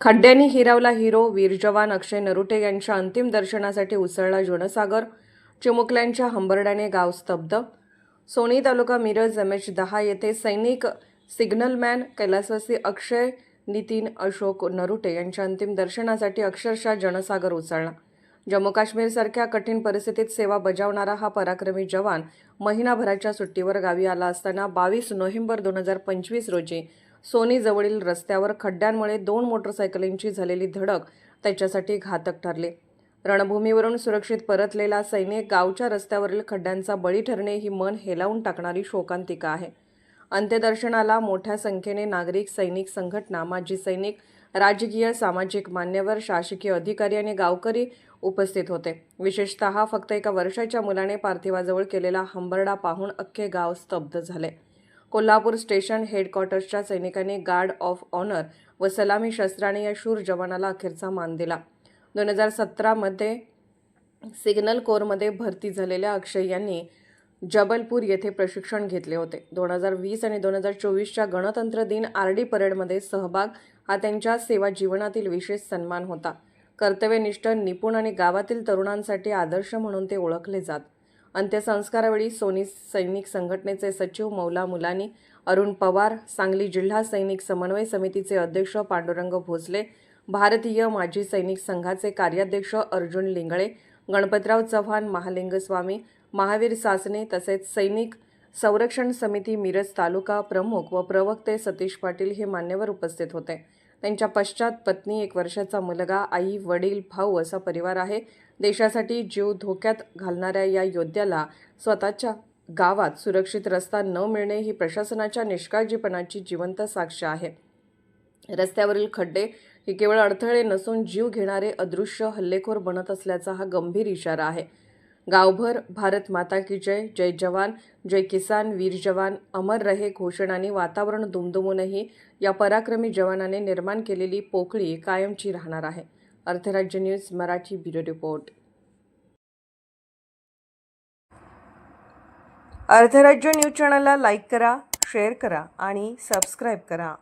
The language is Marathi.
खड्ड्यांनी हिरावला हिरो वीरजवान अक्षय नरुटे यांच्या अंतिम दर्शनासाठी उसळला जनसागर चिमुकल्यांच्या हंबरड्याने गाव स्तब्ध. सोनी तालुका मिरज एम एच दहा येथे सैनिक सिग्नलमॅन कैलासवासी अक्षय नितीन अशोक नरुटे यांच्या अंतिम दर्शनासाठी अक्षरशः जनसागर उसळला. जम्मू काश्मीरसारख्या कठीण परिस्थितीत सेवा बजावणारा हा पराक्रमी जवान महिनाभराच्या सुट्टीवर गावी आला असताना बावीस नोव्हेंबर दोन हजार पंचवीस रोजी सोनीजवळील रस्त्यावर खड्ड्यांमुळे दोन मोटरसायकलींची झालेली धडक त्याच्यासाठी घातक ठरली. रणभूमीवरून सुरक्षित परतलेला सैनिक गावच्या रस्त्यावरील खड्ड्यांचा बळी ठरणे ही मन हेलावून टाकणारी शोकांतिका आहे. अंत्यदर्शनाला मोठ्या संख्येने नागरिक सैनिक संघटना माजी सैनिक राजकीय सामाजिक मान्यवर शासकीय अधिकारी आणि गावकरी उपस्थित होते. विशेषतः फक्त एका वर्षाच्या मुलाने पार्थिवाजवळ केलेला हंबरडा पाहून अख्खे गाव स्तब्ध झाले. कोल्हापूर स्टेशन हेडक्वार्टर्सच्या सैनिकांनी गार्ड ऑफ ऑनर व सलामी शस्त्राने या शूर जवानाला अखेरचा मान दिला. दोन हजार सतरामध्ये सिग्नल कोरमध्ये भरती झालेल्या अक्षय यांनी जबलपूर येथे प्रशिक्षण घेतले होते. दोन हजार वीस आणि दोन हजार चोवीसच्या गणतंत्र दिन आर डी परेडमध्ये सहभाग हा त्यांच्या सेवा जीवनातील विशेष सन्मान होता. कर्तव्यनिष्ठ निपुण आणि गावातील तरुणांसाठी आदर्श म्हणून ते ओळखले जात. अंत्यसंस्कारावेळी सोनी सैनिक संघटनेचे सचिव मौला मुलानी अरुण पवार सांगली जिल्हा सैनिक समन्वय समितीचे अध्यक्ष पांडुरंग भोसले भारतीय माजी सैनिक संघाचे कार्याध्यक्ष अर्जुन लिंगळे गणपतराव चव्हाण महालिंगस्वामी महावीर सासने तसेच सैनिक संरक्षण समिती मिरज तालुका प्रमुख व प्रवक्ते सतीश पाटील हे मान्यवर उपस्थित होते. त्यांच्या पश्चात पत्नी एक वर्षाचा मुलगा आई वडील भाऊ असा परिवार आहे. देशासाठी जीव धोक्यात घालणाऱ्या या योद्ध्याला स्वतःच्या गावात सुरक्षित रस्ता न मिळणे ही प्रशासनाच्या निष्काळजीपणाची जिवंत साक्ष आहे. रस्त्यावरील खड्डे हे केवळ अडथळे नसून जीव घेणारे अदृश्य हल्लेखोर बनत असल्याचा हा गंभीर इशारा आहे. गावभर भारत माता की जय जय जवान जय किसान वीर जवान अमर रहे घोषणाने वातावरण दुमदुमूनही या पराक्रमी जवानाने निर्माण केलेली पोकळी कायमची राहणार आहे. Artharajya news Marathi bureau report. Artharajya news चॅनलला लाईक करा शेअर करा आणि सबस्क्राईब करा.